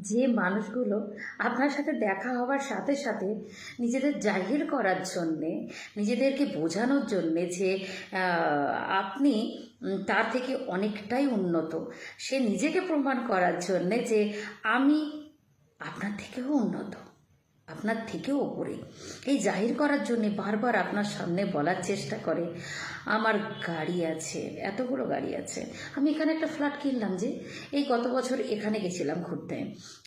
যে মানুষগুলো আপনার সাথে দেখা হওয়ার সাথে সাথে নিজেদের জাহির করার জন্যে, নিজেদেরকে বোঝানোর জন্যে যে আপনি তার থেকে অনেকটাই উন্নত, সে নিজেকে প্রমাণ করার জন্যে যে আমি আপনার থেকেও উন্নত। আপনার থেকেও ওপরে। এই জাহির করার জন্য বারবার আপনার সামনে বলার চেষ্টা করে, আমার গাড়ি আছে, এতগুলো গাড়ি আছে। আমি এখানে একটা ফ্ল্যাট কিনলাম যে, এই গত বছর এখানে গেছিলাম ঘুরতে।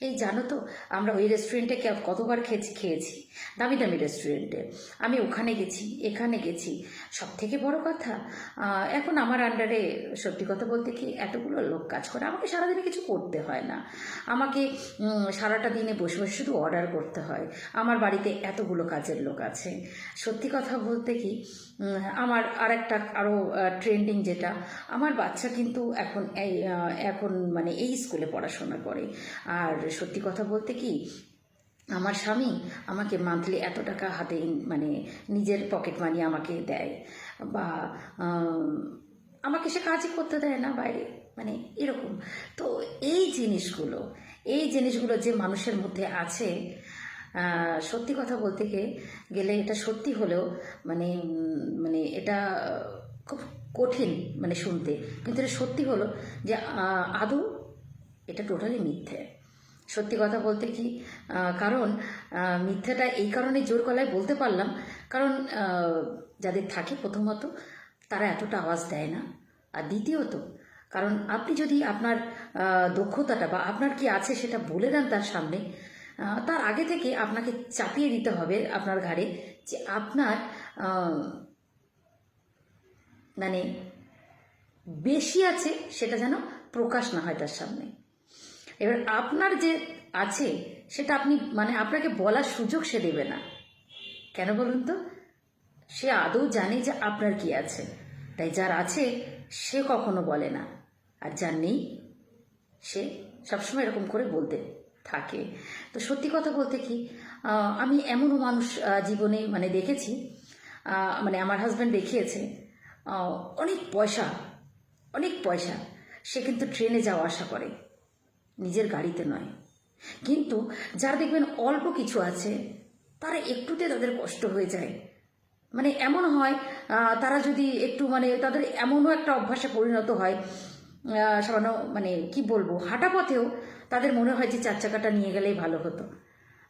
এই জানো তো, আমরা ওই রেস্টুরেন্টে কতবার খেয়েছি খেয়েছি। দামি দামি রেস্টুরেন্টে আমি ওখানে গেছি, এখানে গেছি। সব থেকে বড় কথা এখন আমার আন্ডারে সত্যি কথা বলতে কি, এতগুলো লোক কাজ করে। আমাকে সারাদিনে কিছু করতে হয় না। আমাকে সারাটা দিনে বসে বসে শুধু অর্ডার করতে হয়। আমার বাড়িতে এতগুলো কাজের লোক আছে। সত্যি কথা বলতে কি আমার আর একটা আরও ট্রেন্ডিং যেটা, আমার বাচ্চা কিন্তু এখন এই এখন মানে এই স্কুলে পড়াশোনা করে। আর সত্যি কথা বলতে কি, আমার স্বামী আমাকে মান্থলি এত টাকা হাতে মানে নিজের পকেট মানি আমাকে দেয়। বা আমাকে সে কাজই করতে দেয় না বাইরে মানে এরকম। তো এই জিনিসগুলো এই জিনিসগুলো যে মানুষের মধ্যে আছে সত্যি কথা বলতে গেলে এটা সত্যি হলেও মানে মানে এটা খুব কঠিন মানে শুনতে। কিন্তু এটা সত্যি হলো যে আদৌ এটা টোটালি মিথ্যে। সত্যি কথা বলতে কি কারণ মিথ্যাটা এই কারণে জোর গলায় বলতে পারলাম, কারণ যাদের থাকে প্রথমত, তারা এতটা আওয়াজ দেয় না। আর দ্বিতীয়ত, কারণ আপনি যদি আপনার দক্ষতাটা বা আপনার কি আছে সেটা বলে দেন তার সামনে তার আগে থেকে আপনাকে চাপিয়ে দিতে হবে আপনার ঘাড়ে যে আপনার মানে বেশি আছে সেটা যেন প্রকাশ না হয় তার সামনে। এবার আপনার যে আছে সেটা আপনি মানে আপনাকে বলার সুযোগ সে দেবে না। কেন বলুন তো? সে আদৌ জানে যে আপনার কি আছে। তাই যার আছে সে কখনো বলে না। আর যার নেই, সে সবসময় এরকম করে বলতে থাকে। তো সত্যি কথা বলতে কি আমি এমনও মানুষ জীবনে মানে দেখেছি মানে আমার হাজব্যান্ড দেখিয়েছে অনেক পয়সা অনেক পয়সা সে কিন্তু ট্রেনে যাওয়া আসা করে। নিজের গাড়িতে নয়। কিন্তু যারা দেখবেন অল্প কিছু আছে, তারা একটুতে তাদের কষ্ট হয়ে যায়। মানে এমন হয় তারা যদি একটু মানে তাদের এমনও একটা অভ্যাসে পরিণত হয় সামান্য মানে কি বলব, হাঁটা পথেও তাদের মনে হয় যে চার চাকাটা নিয়ে গেলেই ভালো হতো।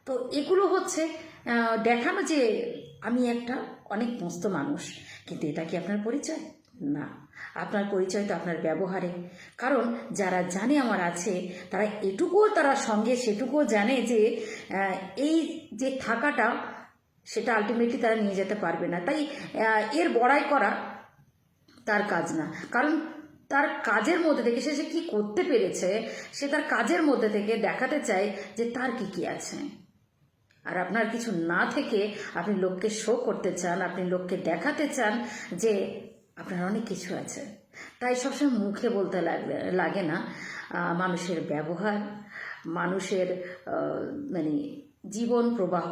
তো এগুলো হচ্ছে দেখানো যে আমি একটা অনেক মস্ত মানুষ, কিন্তু এটা কি আপনার পরিচয়? না। আপনার পরিচয় তো আপনার ব্যবহারে। কারণ যারা জানে আমার আছে, তারা এটুকুও তারা সঙ্গে, সেটুকুও জানে যে এই যে থাকাটা, সেটা আলটিমেটলি তারা নিয়ে যেতে পারবে না। তাই এর বড়াই করা তার কাজ না। কারণ তার কাজের মধ্যে থেকে সে সে কি করতে পেরেছে, সে তার কাজের মধ্যে থেকে দেখাতে চায় যে তার কি কি আছে। আর আপনার কিছু না থেকে আপনি লোককে শো করতে চান, আপনি লোককে দেখাতে চান যে আপনার অনেক কিছু আছে। তাই সবসময় মুখে বলতে লাগলে, লাগে না মানুষের ব্যবহার, মানুষের মানে জীবন প্রবাহ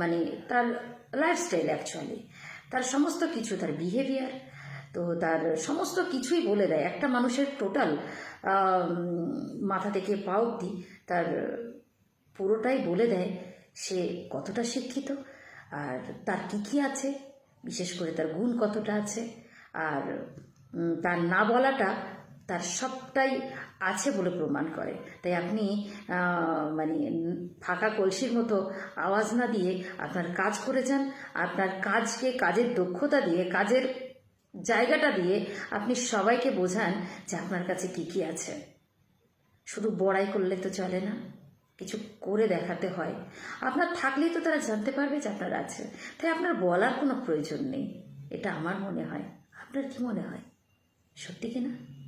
মানে তার লাইফস্টাইল অ্যাকচুয়ালি তার সমস্ত কিছু, তার বিহেভিয়ার তো তার সমস্ত কিছুই বলে দেয়। একটা মানুষের টোটাল মাথা থেকে পা অব্দি তার পুরোটাই বলে দেয় সে কতটা শিক্ষিত আর তার কী কী আছে, বিশেষ করে তার গুণ কতটা আছে আর তার না বলাটা তার সবটাই আছে বলে প্রমাণ করে। তাই আপনি মানে ফাঁকা কলসির মতো আওয়াজ না দিয়ে আপনার কাজ করে যান, আপনার কাজকে কাজের দক্ষতা দিয়ে, কাজের জায়গাটা দিয়ে আপনি সবাইকে বোঝান যে আপনার কাছে কি কি আছে। শুধু বড়াই করলে তো চলে না, কিছু করে দেখাতে হয়। আপনার থাকলেই তো তারা জানতে পারবে যে আপনার আছে। তাই আপনার বলার কোনো প্রয়োজন নেই। এটা আমার মনে হয়। আপনার কি মনে হয়? সত্যি কি না?